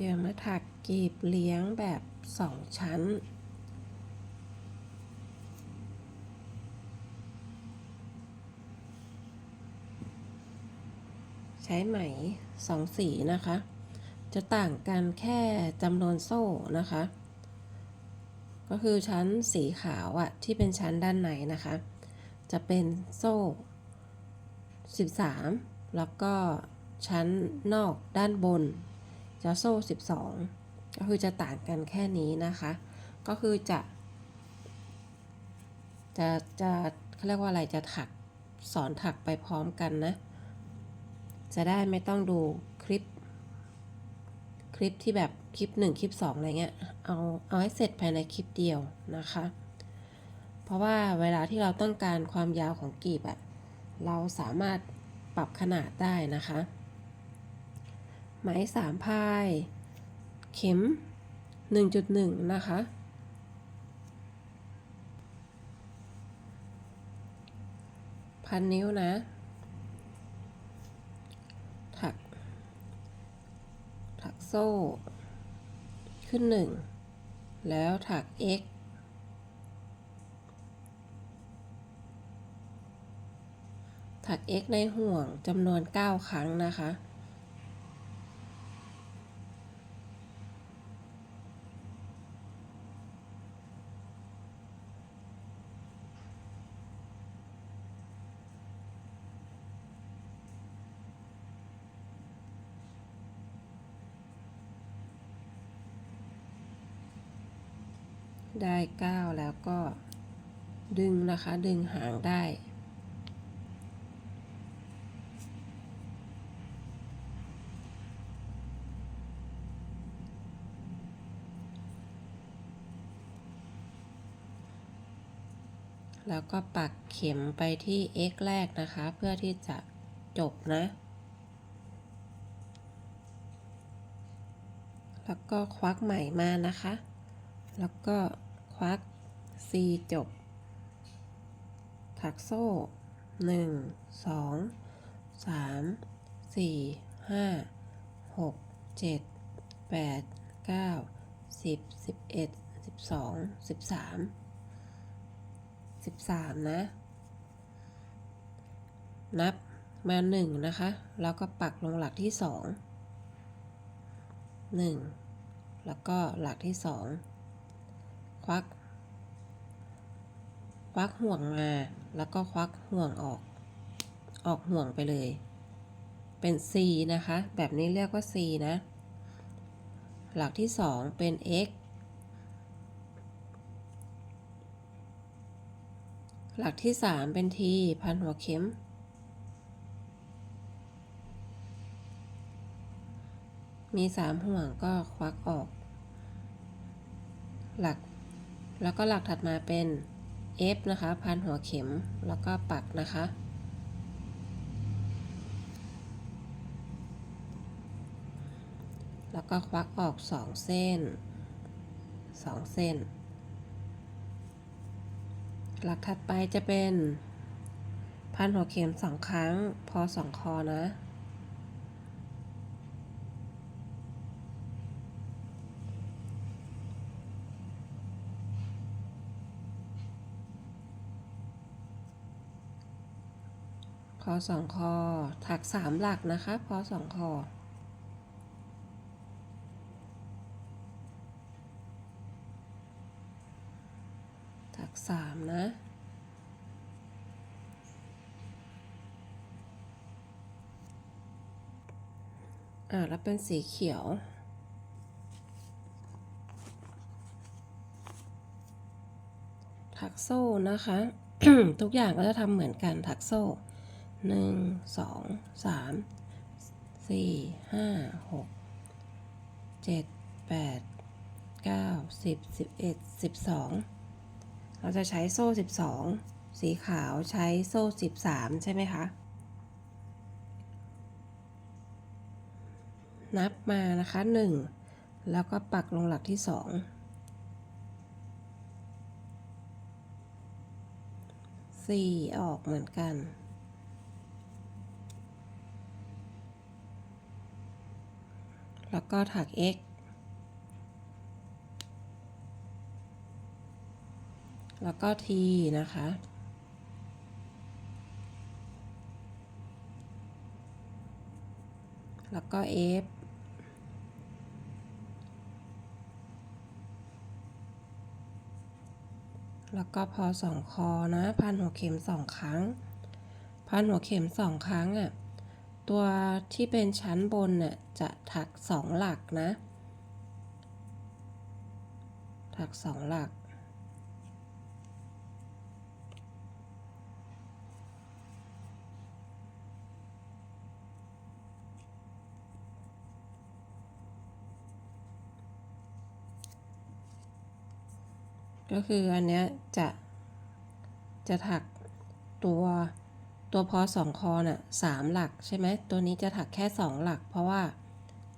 จะมาถักกีบเลี้ยงแบบสองชั้น ใช้ไหมสองสีนะคะ จะต่างกันแค่จำนวนโซ่นะคะ ก็คือชั้นสีขาวอะที่เป็นชั้นด้านในนะคะ จะเป็นโซ่ 13 แล้วก็ชั้นนอกด้านบน จะโซ่ 12 ก็คือจะต่างกันแค่นี้นะคะ ก็คือจะ จะจะเขาเรียกว่าอะไรจะถักสอนถักไปพร้อมกันนะ จะได้ไม่ต้องดูคลิป คลิปที่แบบคลิป 1 คลิป 2 อะไรเงี้ย เอาเอาให้เสร็จภายในคลิปเดียวนะคะ เพราะว่าเวลาที่เราต้องการความยาวของกีบอะเราสามารถปรับขนาดได้นะคะ ไหมสามพาย เข็ม 1.1 นะคะ พันนิ้วนะ ถัก ถักโซ่ ขึ้นหนึ่งแล้วถัก x ถัก x ในห่วงจำนวน 9 ครั้งนะคะ ได้9แล้วก็ดึงนะคะ ดึงหางได้ แล้วก็ปักเข็มไปที่ x แรกนะคะ เพื่อที่จะจบนะ แล้วก็ควักไหมมานะคะ แล้วก็ควัก C จบ ถักโซ่ 1 2 3 4 5 6 7 8 9 10 11 12 13 13 นะ นับมา 1 นะคะ แล้วก็ปักลงหลักที่ 2 1 แล้วก็หลักที่ 2 วัก ควักห่วงมาแล้วก็ควักห่วงออก ออกห่วงไปเลย เป็น C นะคะ แบบนี้เรียกว่า C นะ หลักที่ 2 เป็น X หลักที่ 3 เป็น T พันหัวเข็ม มี 3 ห่วงก็ควักออก หลัก แล้วก็หลักถัดมาเป็น F นะคะพันหัวเข็มแล้วก็ปักนะคะ แล้วก็ควักออก 2 เส้น 2 เส้น หลักถัดไปจะเป็น พันหัวเข็มสองครั้งพอสองคอนะ สองคอถักสามหลักนะคะพอสองคอถักสามนะอ่าแล้วเป็นสีเขียวถักโซ่นะคะ ทุกอย่างก็จะทำเหมือนกันถักโซ่ หนึ่งสองสามสี่ห้าหกเจ็ดแปดเก้าสิบสิบเอ็ดสิบสองเราจะใช้โซ่สิบสองสีขาวใช้โซ่สิบสามใช่ไหมคะ นับมานะคะหนึ่งแล้วก็ปักลงหลักที่สองสี่ออกเหมือนกัน แล้วก็ถัก x แล้วก็ t นะคะ แล้วก็ f แล้วก็พอสองคอนะ พันหัวเข็มสองครั้ง พันหัวเข็มสองครั้งอะ่ะ ตัวที่เป็นชั้นบนน่ะจะถักสองหลักนะ ถักสองหลัก ก็คืออันเนี้ยจะจะถักตัว ตัวพอสองคอน่ะสามหลักใช่ไหมตัวนี้จะถักแค่สองหลัก เพราะว่า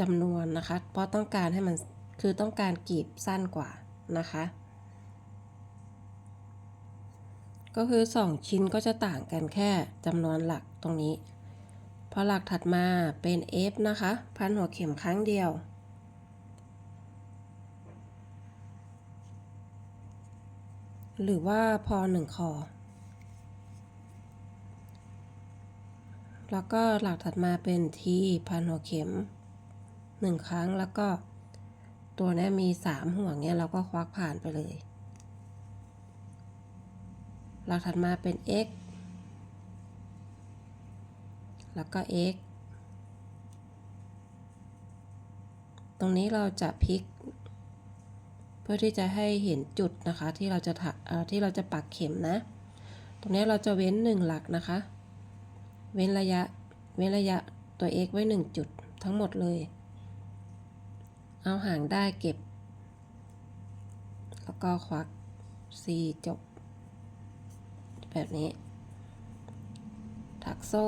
จำนวนนะคะ เพราะต้องการให้มันคือต้องการกรีบสั้นกว่านะคะ ก็คือสองชิ้นก็จะต่างกันแค่จำนวนหลักตรงนี้พอหลักถัดมาเป็น F นะคะ พันหัวเข็มครั้งเดียวหรือว่าพอหนึ่งคอ แล้วก็หลักถัดมาเป็นทีพันหัวเข็มหนึ่งครั้งแล้วก็ตัวนี้มีสามห่วงเนี่ยเราก็ควักผ่านไปเลย หลักถัดมาเป็น x แล้วก็ x ตรงนี้เราจะพลิก เพื่อที่จะให้เห็นจุดนะคะที่เราจะถักที่เราจะปักเข็มนะ ตรงนี้เราจะเว้นหนึ่งหลักนะคะ เว้นระยะ เว้นระยะตัว x ไว้ 1 จุดทั้งหมดเลย เอาห่างได้เก็บ แล้วก็ควัก c จบ แบบนี้ ถักโซ่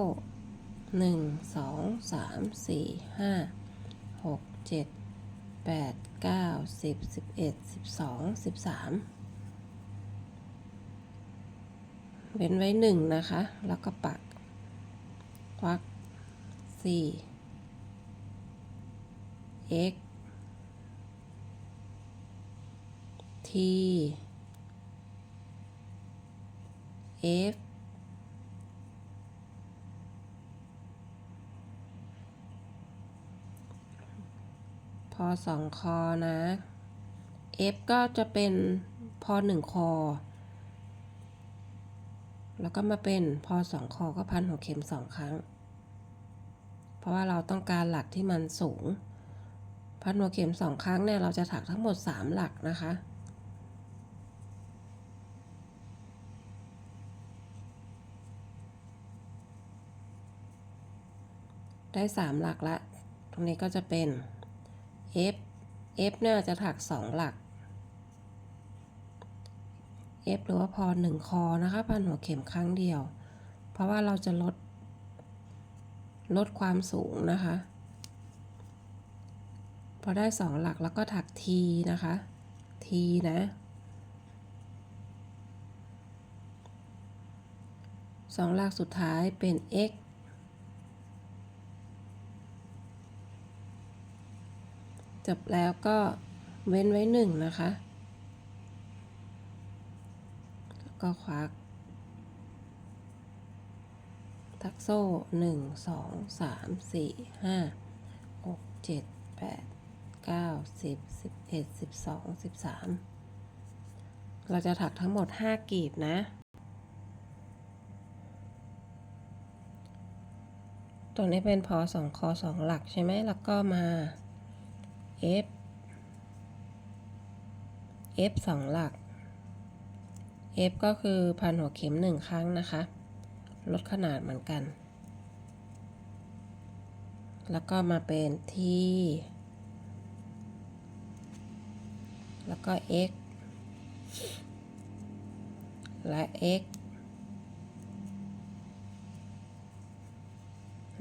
1 2 3 4 5 6 7 8 9 10 11 12 13 เว้นไว้หนึ่งนะคะ แล้วก็ปัก ควัก4 x t f พอสองคอนะ F ก็จะเป็นพอหนึ่งคอ แล้วก็มาเป็นพอสองคอก็พันหัวเข็มสองครั้ง เพราะว่าเราต้องการหลักที่มันสูง พันหัวเข็มสองครั้งเนี่ยเราจะถักทั้งหมดสามหลักนะคะได้สามหลักละ ตรงนี้ก็จะเป็น F F เนี่ยจะถักสองหลัก F หรือว่าพอหนึ่งคอนะคะพันหัวเข็มครั้งเดียว เพราะว่าเราจะลด ลดความสูงนะคะ พอได้สองหลักแล้วก็ถัก T นะคะ T นะสองหลักสุดท้ายเป็น X จบแล้วก็เว้นไว้หนึ่งนะคะ ก็ควัก ทักโซ่หนึ่งสองสามสี่ห้าหกเจ็ดแปดเก้าสิบสิบเอ็ดสิบสองสิบสามเราจะถักทั้งหมดห้ากีบนะตัวนี้เป็นพอสองคอสองหลักใช่ไหมแล้วก็มา f f สองหลัก f ก็คือพันหัวเข็มหนึ่งครั้งนะคะ ลดขนาดเหมือนกัน แล้วก็มาเป็น t แล้วก็ x และ x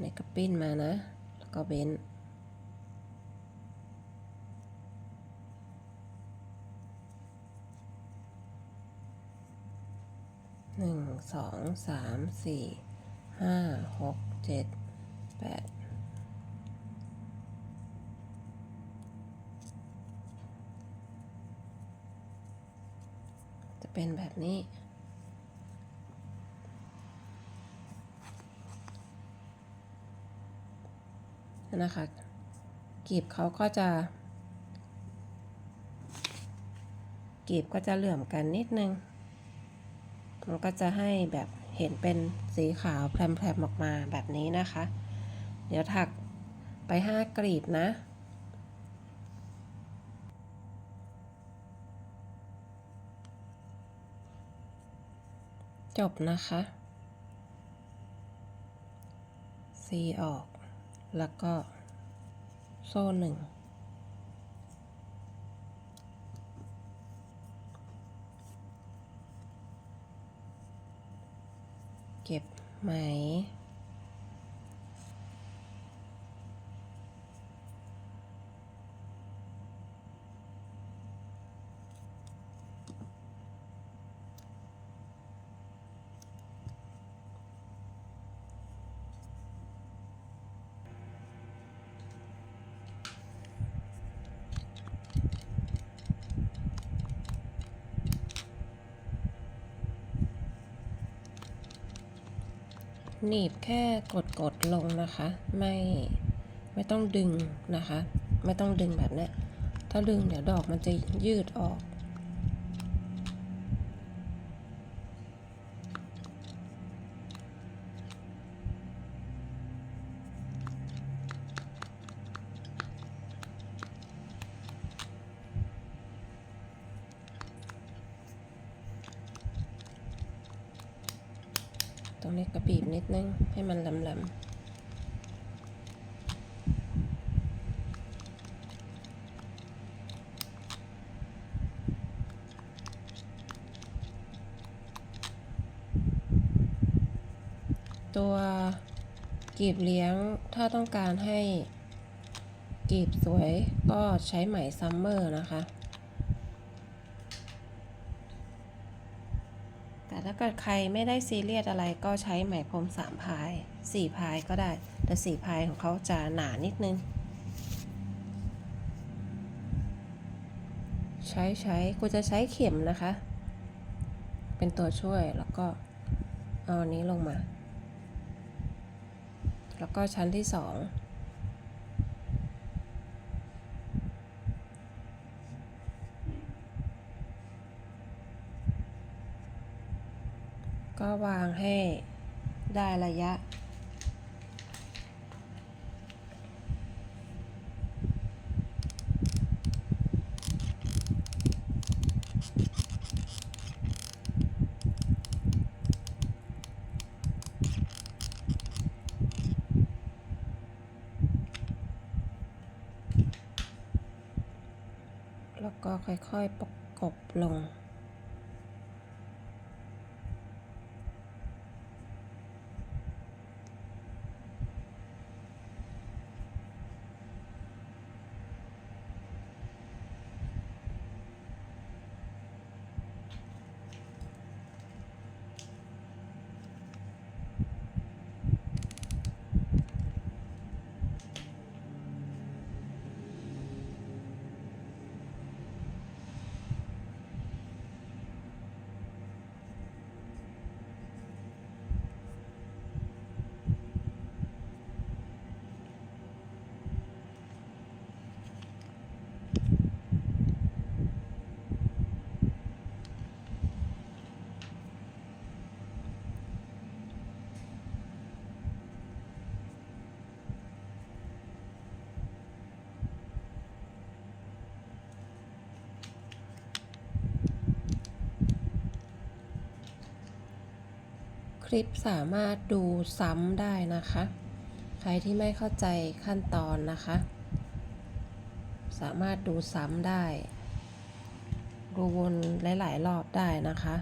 นี่ก็ปิ้นมานะ แล้วก็เว้น หนึ่ง สองสามสี่ห้าหกเจ็ดแปดจะเป็นแบบนี้นะคะกีบเขาก็จะ กีบก็จะเหลื่อมกันนิดนึง มันก็จะให้แบบเห็นเป็นสีขาวแพรมๆออกมาแบบนี้นะคะ เดี๋ยวถักไปห้ากลีบนะจบนะคะ ซีออก แล้วก็โซ่หนึ่ง เก็บ ไหม หนีบแค่กดกดๆลงนะคะ ไม่ไม่ต้องดึงนะคะ ไม่ต้องดึงแบบนี้ถ้าดึงเดี๋ยวดอกมันจะยืดออก ตรง ดนึง ให้มันแหลมๆตัวกีบเลี้ยงถ้าต้องการให้กีบสวยก็ใช้ไหมซัมเมอร์นะคะ แต่ถ้า เกิดใครไม่ได้ซีเรียสอะไรก็ใช้ไหมพรมสามพายสี่พายก็ได้ แต่สี่พายของเขาจะหนานิดนึง ใช้ใช้กูจะใช้เข็มนะคะ เป็นตัวช่วยแล้วก็เอาอันนี้ลงมา แล้วก็ชั้นที่สอง ก็วางให้ได้ระยะ แล้วก็ค่อยๆประกบลง คลิปสามารถดูซ้ำได้นะคะ ใครที่ไม่เข้าใจขั้นตอนนะคะ สามารถดูซ้ำได้ ดูวนหลาย ๆ รอบได้นะคะ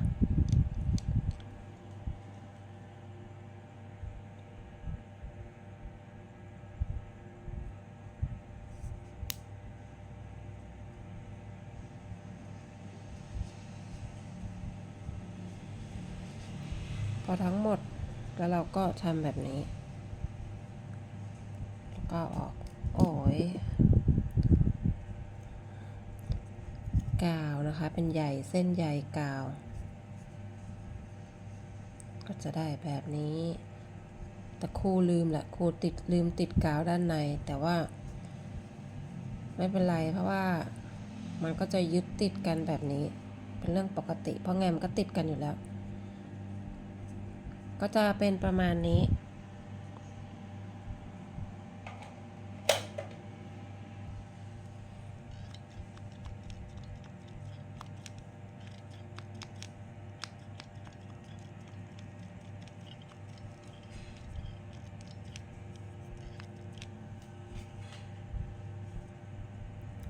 เขทั้งหมด แล้วเราก็ทำแบบนี้ แล้วก็ออก โอ้ยกาวนะคะ เป็นใหญ่เส้นใหญ่กาว ก็จะได้แบบนี้ แต่ครูลืมแหละครูติดลืมติดกาวด้านใน แต่ว่า ไม่เป็นไรเพราะว่ามันก็จะยึดติดกันแบบนี้ เป็นเรื่องปกติ เพราะไงมันก็ติดกันอยู่แล้ว ก็จะเป็นประมาณนี้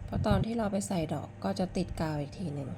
เพราะตอนที่เราไปใส่ดอกก็จะติดกาวอีกทีหนึ่ง